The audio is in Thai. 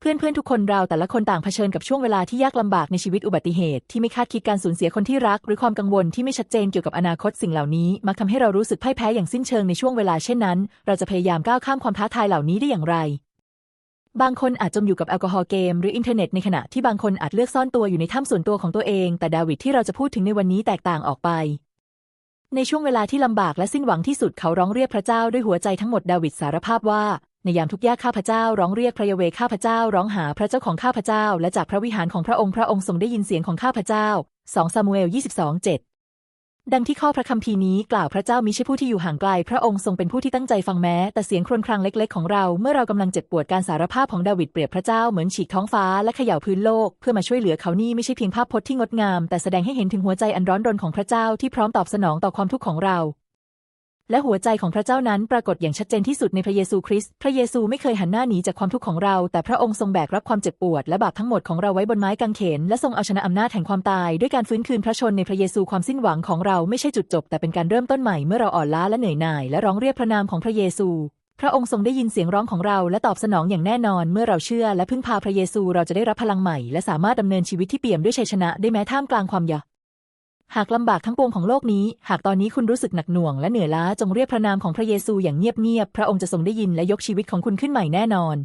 เพื่อนๆทุกคนเราแต่ละคนต่างเผชิญกับช่วงเวลาที่ยากลำบากในชีวิตอุบัติเหตุที่ไม่คาดคิดการสูญเสียคนที่รัก หรือความกังวลที่ไม่ชัดเจนเกี่ยวกับอนาคตสิ่งเหล่านี้มักทำให้เรารู้สึกพ่ายแพ้อย่างสิ้นเชิงในช่วงเวลาเช่นนั้น เราจะพยายามก้าวข้ามความท้าทายเหล่านี้ได้อย่างไร บางคนอาจจมอยู่กับแอลกอฮอล์เกม หรืออินเทอร์เน็ตในขณะที่บางคนอาจเลือกซ่อนตัวอยู่ในถ้ำส่วนตัวของตัวเอง แต่ดาวิดที่เราจะพูดถึงในวันนี้แตกต่างออกไปในช่วงเวลาที่ลำบากและสิ้นหวังที่สุดเขาร้องเรียกพระเจ้าด้วยหัวใจทั้งหมดดาวิดสารภาพว่า ในยามทุกข์ยากข้าพเจ้าร้องเรียกพระยเวข้าพเจ้าร้องหาพระเจ้าของข้าพเจ้า และจากพระวิหารของพระองค์พระองค์ทรงได้ยินเสียงของข้าพเจ้า2ซามูเอล22 7 ดังที่ข้อพระคัมภีร์นี้กล่าวพระเจ้ามิใช่ผู้ที่อยู่ห่างไกล พระองค์ทรงเป็นผู้ที่ตั้งใจฟังแม้ แต่เสียงครวญครางเล็ก ๆ ของเราเมื่อเรากำลังเจ็บปวดการสารภาพของดาวิดเปรียบพระเจ้าเหมือนฉีกท้องฟ้าและเขย่าพื้นโลกเพื่อมาช่วยเหลือเขานี่ไม่ใช่เพียงภาพพจน์ที่งดงาม แต่แสดงให้เห็นถึงหัวใจอันร้อนรนของพระเจ้าที่พร้อมตอบสนองต่อความทุกข์ของเรา และหัวใจของพระเจ้านั้นปรากฏอย่างชัดเจนที่สุดในพระเยซูคริสต์ พระเยซูไม่เคยหันหน้าหนีจากความทุกข์ของเรา แต่พระองค์ทรงแบกรับความเจ็บปวดและบาปทั้งหมดของเราไว้บนไม้กางเขน และทรงเอาชนะอำนาจแห่งความตายด้วยการฟื้นคืนพระชนในพระเยซูความสิ้นหวังของเราไม่ใช่จุดจบ แต่เป็นการเริ่มต้นใหม่เมื่อเราอ่อนล้าและเหนื่อยหน่ายและร้องเรียกพระนามของพระเยซูพระองค์ทรงได้ยินเสียงร้องของเราและตอบสนองอย่างแน่นอน เมื่อเราเชื่อและพึ่งพาพระเยซูเราจะได้รับพลังใหม่ และสามารถดำเนินชีวิตที่เปี่ยมด้วยชัยชนะได้แม้ท่ามกลางความยาก หากลำบากทั้งปวงของโลกนี้ หากตอนนี้คุณรู้สึกหนักหน่วงและเหนื่อยล้าจงเรียกพระนามของพระเยซูอย่างเงียบๆ พระองค์จะทรงได้ยินและยกชีวิตของคุณขึ้นใหม่แน่นอน